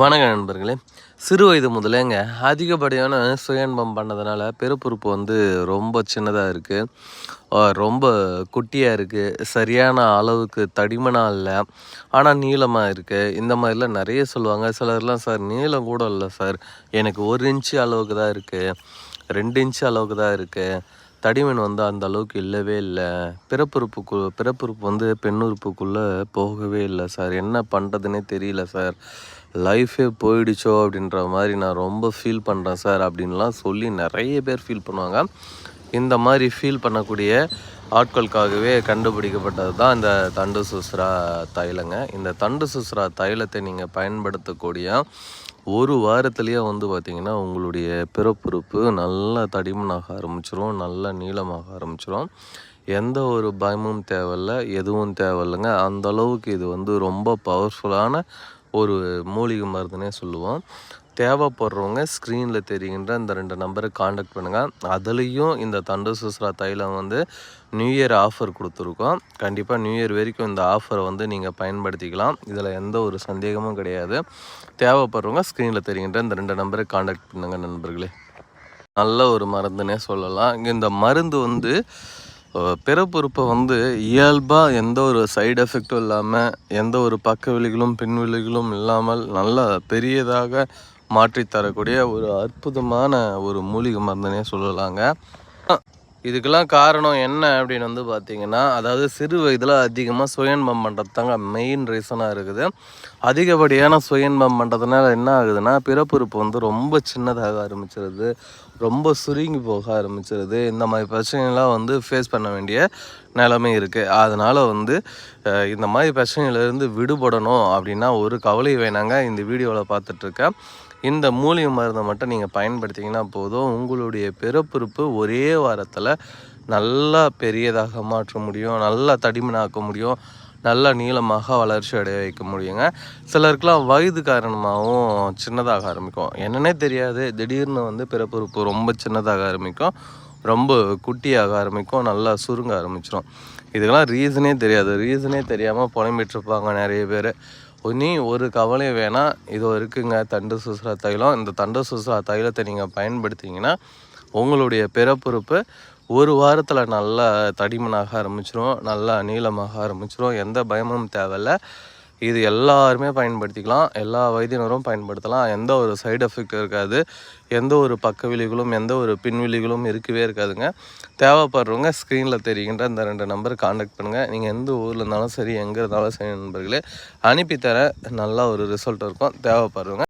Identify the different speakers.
Speaker 1: வணக்க நண்பர்களே. சிறு வயது முதலேங்க அதிகப்படியான சுயன்பம் பண்ணதுனால பிறப்புறுப்பு வந்து ரொம்ப சின்னதாக இருக்குது ரொம்ப குட்டியாக இருக்குது சரியான அளவுக்கு தடிமனாக இல்லை. ஆனால் நீளமாக இருக்குது இந்த மாதிரிலாம் நிறைய சொல்லுவாங்க. சிலர்லாம் சார் நீளம் கூட இல்லை சார். எனக்கு ஒரு இன்ச்சு அளவுக்கு தான் இருக்குது ரெண்டு இன்ச்சு அளவுக்கு தான் இருக்குது தடிமன் வந்து அந்த அளவுக்கு இல்லவே இல்லை. பிறப்புறுப்புக்கு பிறப்புறுப்பு வந்து பெண்ணுறுப்புக்குள்ளே போகவே இல்லை சார். என்ன பண்ணுறதுனே தெரியல சார். லைஃபே போயிடுச்சோ அப்படின்ற மாதிரி நான் ரொம்ப ஃபீல் பண்ணுறேன் சார் அப்படின்லாம் சொல்லி நிறைய பேர் ஃபீல் பண்ணுவாங்க. இந்த மாதிரி ஃபீல் பண்ணக்கூடிய ஆட்களுக்காகவே கண்டுபிடிக்கப்பட்டது தான் இந்த தண்டு சுஸ்ரா தைலங்க. இந்த தண்டு சுஸ்ரா தைலத்தை நீங்கள் பயன்படுத்தக்கூடிய ஒரு வாரத்துலேயே வந்து பார்த்திங்கன்னா உங்களுடைய பிறப்புறுப்பு நல்லா தடிமனாக ஆரம்பிச்சிரும் நல்லா நீளமாக ஆரம்பிச்சிரும். எந்த ஒரு பயமும் தேவையில்ல எதுவும் தேவையில்லைங்க. அந்த அளவுக்கு இது வந்து ரொம்ப பவர்ஃபுல்லான ஒரு மூலிகை மருந்துனே சொல்லுவோம். தேவைப்படுறவங்க ஸ்க்ரீனில் தெரிகின்ற இந்த ரெண்டு நம்பரை காண்டாக்ட் பண்ணுங்கள் அதுலேயும் இந்த தண்டு சுஸ்ரா தைலம் வந்து நியூ இயர் ஆஃபர் கொடுத்துருக்கோம். கண்டிப்பாக நியூ இயர் வரைக்கும் இந்த ஆஃபரை வந்து நீங்கள் பயன்படுத்திக்கலாம். இதில் எந்த ஒரு சந்தேகமும் கிடையாது. தேவைப்படுறவங்க ஸ்க்ரீனில் தெரிகின்ற இந்த ரெண்டு நம்பரை காண்டாக்ட் பண்ணுங்கள் நண்பர்களே. நல்ல ஒரு மருந்துனே சொல்லலாம். இங்கே இந்த மருந்து வந்து பிறப்புறுப்பை வந்து இயல்பாக எந்த ஒரு சைடு எஃபெக்டும் இல்லாமல் எந்த ஒரு பக்க விழிகளும் பின்விழிகளும் இல்லாமல் நல்ல பெரியதாக மாற்றி தரக்கூடிய ஒரு அற்புதமான ஒரு மூலிகை மருந்துனே சொல்லலாங்க. இதுக்கெல்லாம் காரணம் என்ன அப்படின்னு வந்து பார்த்தீங்கன்னா அதாவது சிறு வயதில் அதிகமாக சுயன்பம் பண்ணுறது தாங்க மெயின் ரீசனாக இருக்குது. அதிகப்படியான சுயன்பம் பண்ணுறதுனால என்ன ஆகுதுன்னா பிறப்புறுப்பு வந்து ரொம்ப சின்னதாக ஆரம்பிச்சிருது. ரொம்ப சுருங்கி போக ஆரம்பிச்சிருது. இந்த மாதிரி பிரச்சனைலாம் வந்து ஃபேஸ் பண்ண வேண்டிய நிலைமை இருக்குது அதனால் வந்து இந்த மாதிரி பிரச்சனையிலேருந்து விடுபடணும் அப்படின்னா ஒரு கவலை வேணாங்க. இந்த வீடியோவில் பார்த்துட்ருக்கேன். இந்த மூலிகை மருந்தை மட்டும் நீங்கள் பயன்படுத்திங்கன்னா போதும். உங்களுடைய பிறப்புறுப்பு ஒரே வாரத்தில் நல்லா பெரியதாக மாற்ற முடியும். நல்லா தடிமனாக்க முடியும். நல்லா நீளமாக வளர்ச்சி அடைய வைக்க முடியுங்க. சிலருக்குலாம் வயது காரணமாகவும் சின்னதாக ஆரம்பிக்கும். என்னன்னே தெரியாது. திடீர்னு வந்து பிறப்புறுப்பு ரொம்ப சின்னதாக ஆரம்பிக்கும். ரொம்ப குட்டியாக ஆரம்பிக்கும் நல்லா சுருங்க ஆரம்பிச்சிடும் இதுக்கெல்லாம் ரீசனே தெரியாது. ரீசனே தெரியாமல் புலம்பிட்டுருப்பாங்க நிறைய பேர். நீ ஒரு கவலை வேணாம் இது இருக்குங்க தண்டு சுசுரா தைலம். இந்த தண்டு சுசுரா தைலத்தை நீங்கள் பயன்படுத்திங்கன்னா உங்களுடைய பிறப்புறுப்பு ஒரு வாரத்தில் நல்லா தடிமனாக ஆரம்பிச்சிரும் நல்லா நீளமாக ஆரம்பிச்சிரும். எந்த பயமும் தேவையில்லை. இது எல்லாருமே பயன்படுத்திக்கலாம். எல்லா வைத்தியனரும் பயன்படுத்தலாம். எந்த ஒரு சைடு எஃபெக்ட் இருக்காது. எந்த ஒரு பக்க விழிகளும் எந்த ஒரு பின்விழிகளும் இருக்கவே இருக்காதுங்க. தேவைப்படுறவங்க ஸ்க்ரீனில் தெரிகின்ற இந்த ரெண்டு நம்பர் காண்டாக்ட் பண்ணுங்கள் நீங்கள் எந்த ஊரில் இருந்தாலும் சரி எங்கே இருந்தாலும் சரி நண்பர்களே அனுப்பித்தர நல்லா ஒரு ரிசல்ட் இருக்கும். தேவைப்படுறவங்க